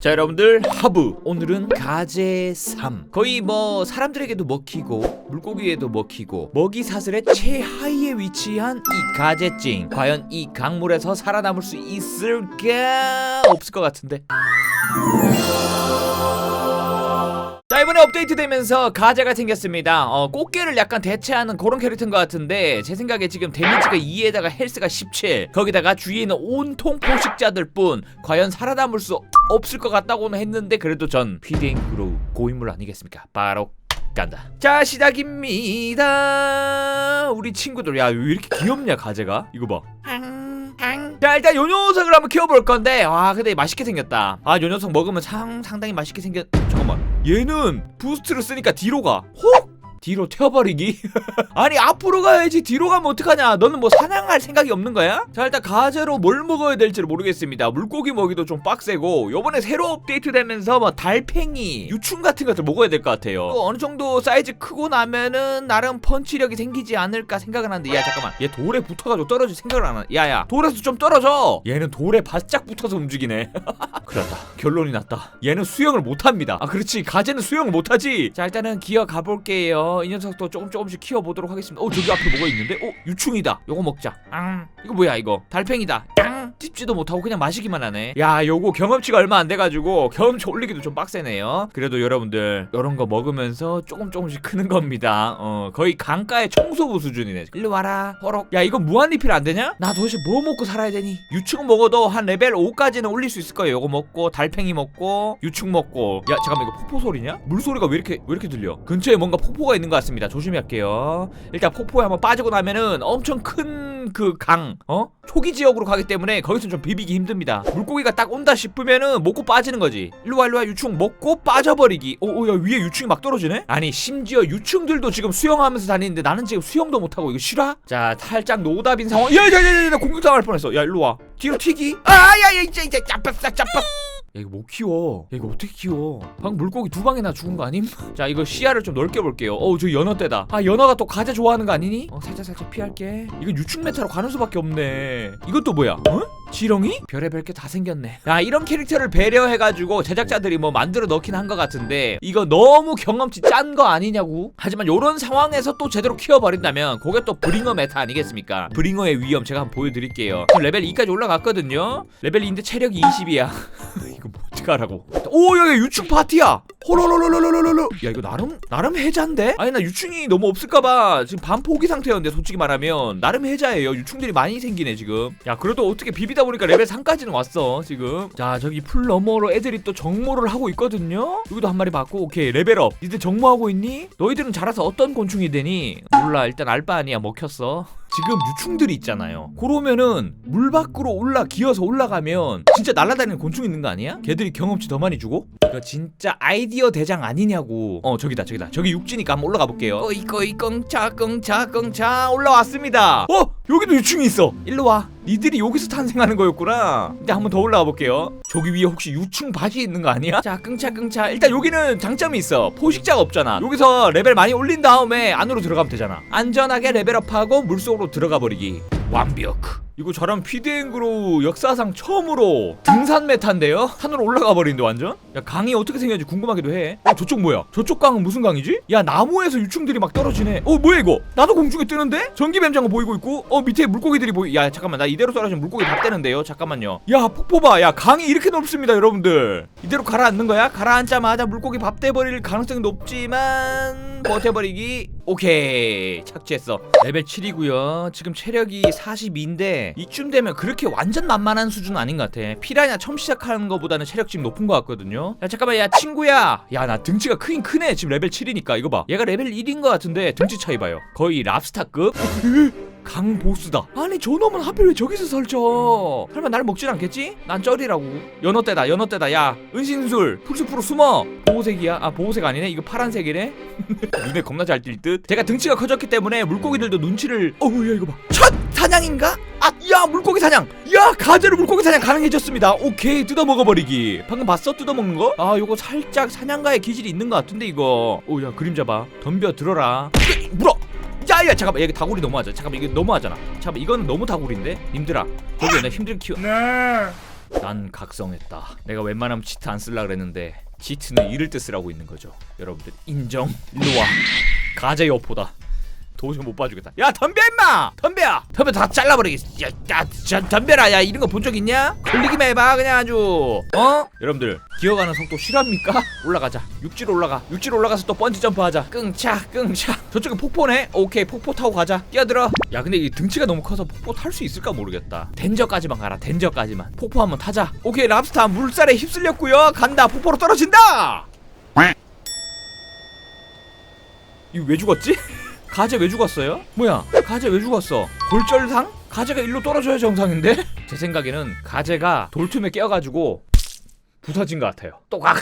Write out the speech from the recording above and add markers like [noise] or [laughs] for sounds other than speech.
자 여러분들 하부. 오늘은 가제 3 거의 뭐 사람들에게도 먹히고 물고기에도 먹히고 먹이 사슬의 최하위에 위치한 이 가제찡 과연 이 강물에서 살아남을 수 있을까? 없을 것 같은데. 자 이번에 업데이트되면서 가제가 생겼습니다. 어, 꽃게를 약간 대체하는 그런 캐릭터인 것 같은데 제 생각에 지금 데미지가 2에다가 헬스가 17 거기다가 주위에 있는 온통 포식자들 뿐 과연 살아남을 수 없을 것 같다고는 했는데 그래도 전 피딩크로 고인물 아니겠습니까? 바로 간다. 자 시작입니다. 우리 친구들 야 왜 이렇게 귀엽냐 가제가? 이거 봐. 자 일단 요 녀석을 한번 키워볼 건데 와 근데 맛있게 생겼다. 아 요 녀석 먹으면 상, 상당히 맛있게 생겼 잠깐만 얘는 부스트를 쓰니까 뒤로 가 혹? 뒤로 튀어버리기? [laughs] 아니 앞으로 가야지. 뒤로 가면 어떡하냐? 너는 뭐 사냥할 생각이 없는 거야? 자 일단 가재로 뭘 먹어야 될지를 모르겠습니다. 물고기 먹이도 좀 빡세고 요번에 새로 업데이트 되면서 뭐 달팽이 유충 같은 것들 먹어야 될 것 같아요. 또 어느 정도 사이즈 크고 나면은 나름 펀치력이 생기지 않을까 생각은 하는데 야 잠깐만. 얘 돌에 붙어가지고 떨어질 생각을 안 하네 야야. 돌에서 좀 떨어져. 얘는 돌에 바짝 붙어서 움직이네. [laughs] 났다. 결론이 났다. 얘는 수영을 못합니다. 아 그렇지. 가재는 수영을 못하지. 자 일단은 기어 가볼게요 이 녀석도 조금 조금씩 키워보도록 하겠습니다. 어 저기 앞에 뭐가 있는데? 어 유충이다. 요거 먹자. 앙 이거 뭐야 이거? 달팽이다 앙 찝지도 못하고 그냥 마시기만 하네. 야 요거 경험치가 얼마 안 돼가지고 경험치 올리기도 좀 빡세네요. 그래도 여러분들 요런 거 먹으면서 조금 조금씩 크는 겁니다. 어 거의 강가의 청소부 수준이네. 일로 와라 호록. 야 이거 무한리필 안 되냐? 나 도대체 뭐 먹고 살아야 되니? 유충 먹어도 한 레벨 5까지는 올릴 수 있을 거예요. 요거 먹고 달팽이 먹고 유충 먹고. 야 잠깐만 이거 폭포 소리냐? 물소리가 왜 이렇게 왜 이렇게 들려? 근처에 뭔가 폭포가 있는 것 같습니다. 조심히 할게요. 일단 폭포에 한번 빠지고 나면은 엄청 큰 그 강 어? 초기 지역으로 가기 때문에 거기서 좀 비비기 힘듭니다. 물고기가 딱 온다 싶으면은 먹고 빠지는 거지. 일로와 일로와. 유충 먹고 빠져버리기. 오야 위에 유충이 막 떨어지네? 아니 심지어 유충들도 지금 수영하면서 다니는데 나는 지금 수영도 못하고 이거 싫어? 자 살짝 노답인 상황. 야야야야 공격당할 뻔했어. 야 일로와. 뒤로 튀기. 아야야 이제 이제 짜빡싹 짜빡 야 이거 못 키워 야 이거 어떻게 키워 방금 물고기 두 방이나 죽은 거 아님? 자 이거 시야를 좀 넓게 볼게요 어우 저 연어 떼다 아 연어가 또 과자 좋아하는 거 아니니? 어 살짝 살짝 피할게 이거 유충 메타로 가는 수밖에 없네 이것도 뭐야? 어? 지렁이? 별의별 게 다 생겼네. 야 이런 캐릭터를 배려해가지고 제작자들이 뭐 만들어 넣긴 한 것 같은데 이거 너무 경험치 짠 거 아니냐고? 하지만 요런 상황에서 또 제대로 키워버린다면 그게 또 브링어 메타 아니겠습니까? 브링어의 위험 제가 한번 보여드릴게요. 지금 레벨 2까지 올라갔거든요? 레벨 2인데 체력이 20이야. [laughs] 이거 뭐 어떡하라고? 오 여기 유충 파티야 호로로로로로로로 야 이거 나름 나름 해자인데 아니 나 유충이 너무 없을까봐 지금 반 포기 상태였는데 솔직히 말하면 나름 해자예요 유충들이 많이 생기네 지금 야 그래도 어떻게 비비다 보니까 레벨 3까지는 왔어 지금 자 저기 풀 너머로 애들이 또 정모를 하고 있거든요 여기도 한 마리 봤고 오케이 레벨업 니들 정모하고 있니? 너희들은 자라서 어떤 곤충이 되니? 몰라 일단 알바 아니야 먹혔어 지금 유충들이 있잖아요. 그러면은 물 밖으로 올라 기어서 올라가면 진짜 날아다니는 곤충 있는 거 아니야? 걔들이 경험치 더 많이 주고? 이거 진짜 아이디 어 대장 아니냐고. 어 저기다 저기다. 저기 육지니까 한번 올라가 볼게요. 거이 거이 껑차 껑차 껑차 올라왔습니다. 어 여기도 유충이 있어. 일로 와. 니들이 여기서 탄생하는 거였구나. 이제 한번 더 올라가 볼게요. 저기 위에 혹시 유충 바지 있는 거 아니야? 자, 끙차 끙차. 일단 여기는 장점이 있어. 포식자가 없잖아. 여기서 레벨 많이 올린 다음에 안으로 들어가면 되잖아. 안전하게 레벨업하고 물속으로 들어가 버리기. 완벽. 이거 저랑 피드앵그로 역사상 처음으로 등산 메타인데요? 산으로 올라가 버리는데 완전? 야 강이 어떻게 생겼는지 궁금하기도 해. 어 저쪽 뭐야? 저쪽 강은 무슨 강이지? 야 나무에서 유충들이 막 떨어지네. 어 뭐야 이거? 나도 공중에 뜨는데? 전기 뱀장어 보이고 있고 어 밑에 물고기들이 보이. 야 잠깐만 나 이대로 떨어지면 물고기 다 떼는데요. 잠깐만요. 야 폭포 봐. 야 강이 이렇게 넓습니다 여러분들. 이대로 가라앉는 거야? 가라앉자마자 물고기 밥 떼버릴 가능성이 높지만 버텨버리기. 오케이 착지했어. 레벨 7이고요. 지금 체력이 42인데 이쯤 되면 그렇게 완전 만만한 수준 아닌 것 같아. 피라냐 처음 시작하는 것보다는 체력 지금 높은 것 같거든요. 야 잠깐만 야 친구야. 야 나 등치가 크긴 크네. 지금 레벨 7이니까 이거 봐. 얘가 레벨 1인 것 같은데 등치 차이 봐요. 거의 랍스타급. 강 보스다. 아니 저놈은 하필 왜 저기서 설쳐? 설마 나를 먹진 않겠지? 난 쩔이라고. 연어떼다 연어떼다. 야 은신술 풀숲으로 숨어. 보호색이야? 아 보호색 아니네. 이거 파란색이네. [laughs] 눈에 겁나 잘 띌 듯. 제가 등치가 커졌기 때문에 물고기들도 눈치를. 어우 야 이거 봐. 첫 사냥인가? 아, 야 물고기 사냥. 야 가재로 물고기 사냥 가능해졌습니다. 오케이 뜯어 먹어버리기. 방금 봤어 뜯어 먹는 거? 아 요거 살짝 사냥가의 기질이 있는 것 같은데 이거. 오야 그림자 봐. 덤벼 들어라. 물어. 야야 잠깐만 여기 다구리 너무하자 잠깐만 이게 너무하잖아 잠깐만 이거는 너무 다구리인데 님들아 저기 내 힘들게 키워 네. 난 각성했다. 내가 웬만하면 치트 안 쓸라 그랬는데 치트는 이를 때 쓰라고 있는 거죠. 여러분들 인정. 일로 와. 가재 여포다. 도저히 못 봐주겠다. 야 덤벼 임마! 덤벼! 덤벼 다 잘라버리겠어. 야, 야, 자, 덤벼라. 야 이런 거 본 적 있냐? 걸리기만 해봐 그냥 아주. 어? 여러분들 기어가는 속도 실합니까? 올라가자. 육지로 올라가. 육지로 올라가서 또 번지 점프 하자. 끙차 끙차. 저쪽은 폭포네. 오케이 폭포 타고 가자. 끼어들어. 야 근데 이 등치가 너무 커서 폭포 탈 수 있을까 모르겠다. 덴저까지만 가라. 덴저까지만. 폭포 한번 타자. 오케이 랍스타 물살에 휩쓸렸고요. 간다. 폭포로 떨어진다. 이거 왜 죽었지? [laughs] 가재 왜 죽었어요? 뭐야? 가재 왜 죽었어? 골절상? 가재가 일로 떨어져야 정상인데? [laughs] 제 생각에는 가재가 돌틈에 끼어가지고 부서진 것 같아요. 또각.